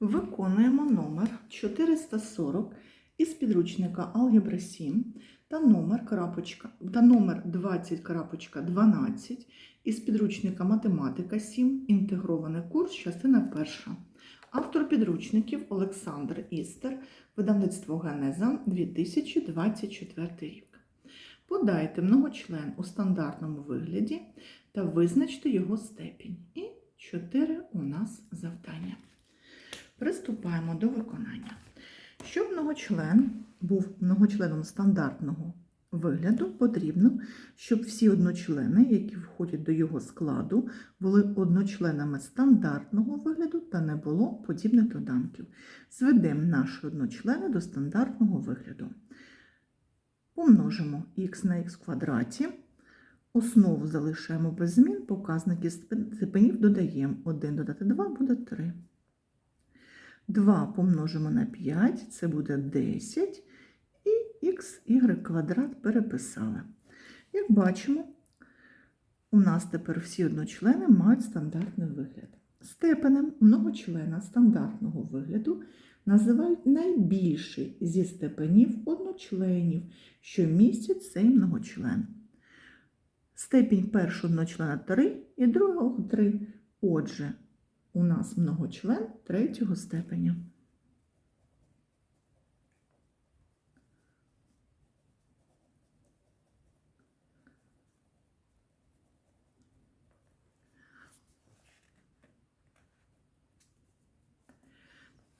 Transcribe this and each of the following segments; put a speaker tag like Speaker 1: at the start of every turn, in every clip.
Speaker 1: Виконуємо номер 440 із підручника Алгебра 7 та номер, крапочка, та номер 20.12 із підручника Математика 7, інтегрований курс, частина перша. Автор підручників Олександр Істер, видавництво Генеза 2024 рік. Подайте многочлен у стандартному вигляді та визначте його степінь. І 4 у нас завдання. Приступаємо до виконання. Щоб многочлен був многочленом стандартного вигляду, потрібно, щоб всі одночлени, які входять до його складу, були одночленами стандартного вигляду та не було подібних доданків. Зведемо наші одночлени до стандартного вигляду. Помножимо х на х квадраті. Основу залишаємо без змін, показники степенів додаємо. 1 додати 2 буде 3. 2 помножимо на 5, це буде 10, і х, квадрат переписали. Як бачимо, у нас тепер всі одночлени мають стандартний вигляд. Степенем многочлена стандартного вигляду називають найбільший зі степенів одночленів, що містять цей многочлен. Степінь першого одночлена 3 і другого 3. Отже, у нас многочлен третього степеня.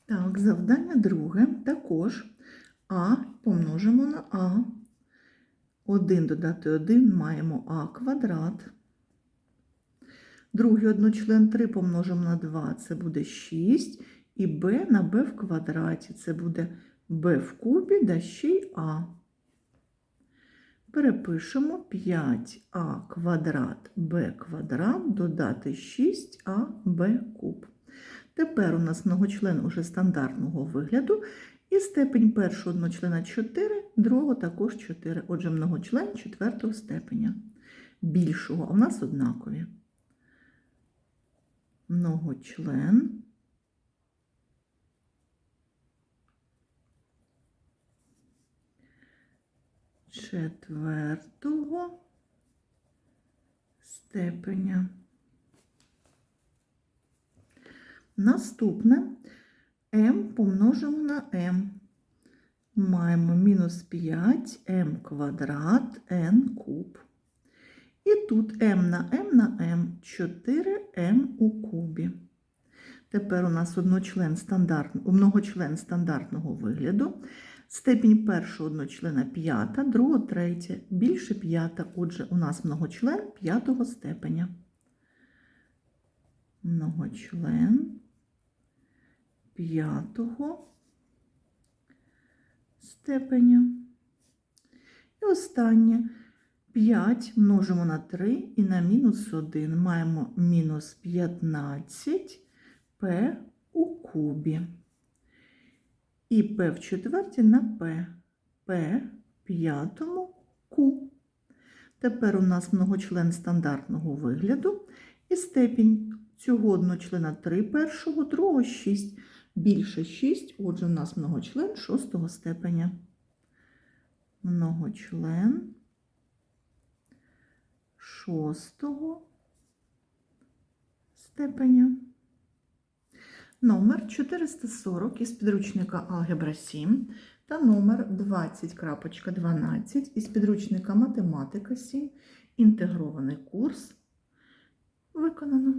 Speaker 1: Так, завдання друге. Також А помножимо на А. 1 додати 1 маємо А квадрат. Другий одночлен 3 помножимо на 2, це буде 6. І b на b в квадраті, це буде b в кубі, да ще й А. Перепишемо 5а квадрат b квадрат додати 6аб куб. Тепер у нас многочлен уже стандартного вигляду. І степень першого одночлена 4, другого також 4. Отже, многочлен четвертого степеня. Більшого, а в нас однакові. Многочлен. Четвертого степеня. Наступне m помножимо на m. Маємо мінус 5 m квадрат n куб. І тут m на m на m 4m у кубі. Тепер у нас одночлен стандарт, многочлен стандартного вигляду. Степінь першого одночлена п'ята, другого третя, більше п'ята. Отже, у нас многочлен п'ятого степеня. Многочлен п'ятого степеня. І останнє 5 множимо на 3 і на мінус 1. Маємо мінус 15 p у кубі. І p в четвертій на p. p п'ятому q. Тепер у нас многочлен стандартного вигляду. І степінь цього одночлена 3 першого, другого 6. Більше 6, отже, у нас многочлен шостого степеня. Многочлен шостого степеня. Номер 440 із підручника Алгебра 7 та номер 20.12 із підручника Математика 7. Інтегрований курс виконано.